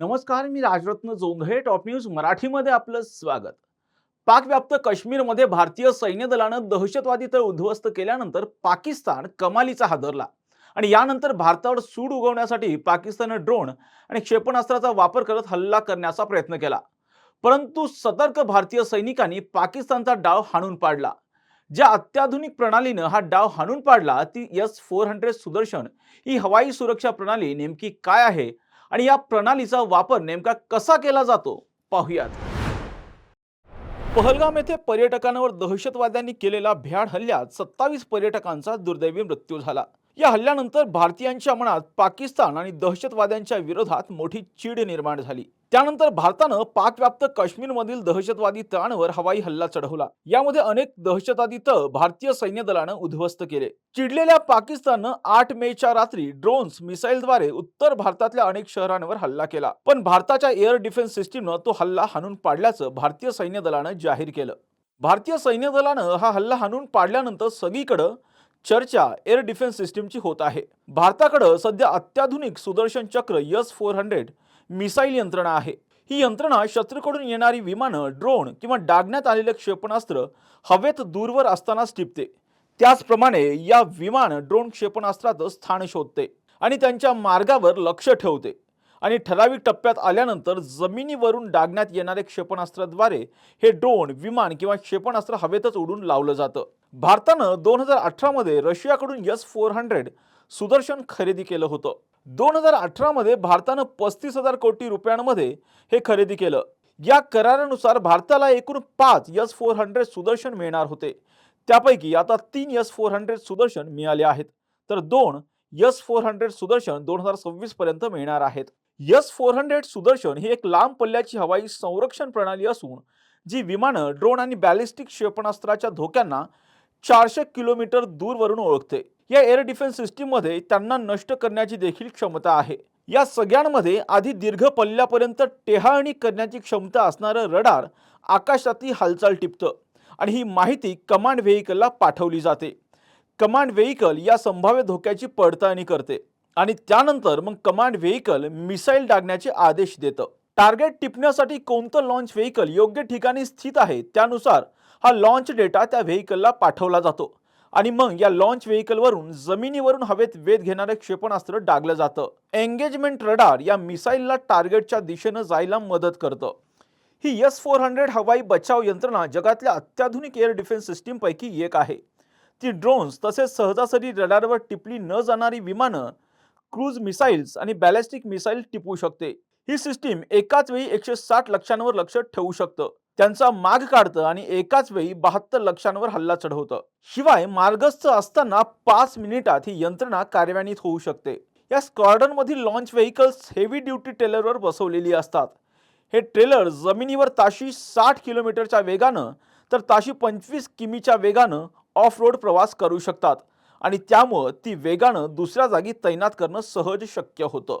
नमस्कार मी Rajratna Jondhale top news मराठीमध्ये आपलं स्वागत. पाकव्याप्त काश्मीरमध्ये भारतीय सैन्य दलानं दहशतवादी तळ उद्ध्वस्त केल्यानंतर पाकिस्तान कमालीचा हादरला. आणि यानंतर भारतावर सूड उगवण्यासाठी पाकिस्ताननं ड्रोन आणि क्षेपणास्त्राचा वापर करत हल्ला करण्याचा प्रयत्न केला. परंतु सतर्क भारतीय सैनिकांनी पाकिस्तानचा डाव हाणून पाडला. ज्या अत्याधुनिक प्रणालीनं हा डाव हाणून पाडला ती एस फोर हंड्रेड सुदर्शन ही हवाई सुरक्षा प्रणाली नेमकी काय आहे? आणि या प्रणालीचा वापर नेमका कसा केला जातो? पाहुयात. पहलगाम येथे पर्यटकांवर दहशतवाद्यांनी केलेल्या भ्याड हल्ल्यात सत्तावीस पर्यटकांचा दुर्दैवी मृत्यू झाला. या हल्ल्यानंतर भारतीयांच्या मनात पाकिस्तान आणि दहशतवाद्यांच्या विरोधात मोठी चीड निर्माण झाली. त्यानंतर भारतानं पाकव्याप्त काश्मीरमधील दहशतवादी तळांवर हवाई हल्ला चढवला. यामध्ये अनेक दहशतवादी तळ भारतीय सैन्य दलानं उद्ध्वस्त केले. चिडलेल्या पाकिस्ताननं आठ मेच्या रात्री ड्रोन्स मिसाईलद्वारे उत्तर भारतातल्या अनेक शहरांवर हल्ला केला. पण भारताच्या एअर डिफेन्स सिस्टीमनं तो हल्ला हाणून पाडल्याचं भारतीय सैन्य दलानं जाहीर केलं. भारतीय सैन्य दलानं हा हल्ला हाणून पाडल्यानंतर सगळीकडं चर्चा एअर डिफेन्स सिस्टीमची होत आहे. भारताकडं सध्या अत्याधुनिक सुदर्शन चक्र यस फोर हंड्रेड मिसाईल यंत्रणा आहे. ही यंत्रणा शत्रूकडून येणारी विमानं ड्रोन किंवा डागण्यात आलेले क्षेपणास्त्र हवेत दूरवर असतानाच टिपते. त्याचप्रमाणे या विमान ड्रोन क्षेपणास्त्रात स्थान शोधते आणि त्यांच्या मार्गावर लक्ष ठेवते. आणि ठराविक टप्प्यात आल्यानंतर जमिनीवरून डागण्यात येणारे क्षेपणास्त्राद्वारे हे ड्रोन विमान किंवा क्षेपणास्त्र हवेतच उडून लावलं जातं. भारतानं दोन हजार अठरामध्ये रशियाकडून यस फोर हंड्रेड सुदर्शन खरेदी केलं होतं. दोन हजार अठरामध्ये भारतानं पस्तीस हजार कोटी रुपयांमध्ये हे खरेदी केलं. या करारानुसार भारताला एकूण पाच यस फोर हंड्रेड सुदर्शन मिळणार होते. त्यापैकी आता तीन यस फोर हंड्रेड सुदर्शन मिळाले आहेत. तर दोन यस फोर हंड्रेड सुदर्शन दोन हजार सव्वीस पर्यंत मिळणार आहेत. यस फोर हंड्रेड सुदर्शन ही एक लांब पल्ल्याची हवाई संरक्षण प्रणाली असून जी विमानं ड्रोन आणि बॅलिस्टिक क्षेपणास्त्राच्या धोक्यांना चारशे किलोमीटर दूरवरून ओळखते. या एअर डिफेन्स सिस्टीममध्ये त्यांना नष्ट करण्याची देखील क्षमता आहे. या सगळ्यांमध्ये आधी दीर्घ पल्ल्यापर्यंत टेहाळणी करण्याची क्षमता असणारं रडार आकाशातली हालचाल टिपतं आणि ही माहिती कमांड व्हेकलला पाठवली जाते. कमांड व्हेकल या संभाव्य धोक्याची पडताळणी करते आणि त्यानंतर मग कमांड व्हेकल मिसाईल डागण्याचे आदेश देतं. टार्गेट टिपण्यासाठी कोणतं लॉन्च व्हेकल योग्य ठिकाणी स्थित आहे त्यानुसार हा लॉन्च डेटा त्या व्हेकलला पाठवला जातो. आणि मग या लॉन्च व्हेकलवरून जमिनीवरून हवेत वेध घेणारे क्षेपणास्त्र डागलं जातं. एंगेजमेंट रडार या मिसाईलला टार्गेटच्या दिशेनं जायला मदत करतं. ही एस फोर हंड्रेड हवाई बचाव यंत्रणा जगातल्या अत्याधुनिक एअर डिफेन्स सिस्टीमपैकी एक आहे. ती ड्रोन्स तसेच सहजासहजी रडारवर टिपली न जाणारी विमानं क्रूज मिसाईल्स आणि बॅलिस्टिक मिसाईल टिपू शकते. ही सिस्टीम एकाच वेळी एकशे साठ लक्षांवर लक्ष ठेवू शकतं. त्यांचा माग काढतं आणि एकाच वेळी बहात्तर लक्षांवर हल्ला चढवतं. शिवाय मार्गस्थ असताना पाच मिनिटात ही यंत्रणा कार्यान्वित होऊ शकते. या स्क्वॉर्डनमधील लॉन्च व्हेकल्स हेवी ड्युटी टेलरवर बसवलेली असतात. हे ट्रेलर जमिनीवर ताशी साठ किलोमीटरच्या वेगानं तर ताशी पंचवीस किमीच्या वेगानं ऑफ रोड प्रवास करू शकतात आणि त्यामुळं ती वेगानं दुसऱ्या जागी तैनात करणं सहज शक्य होतं.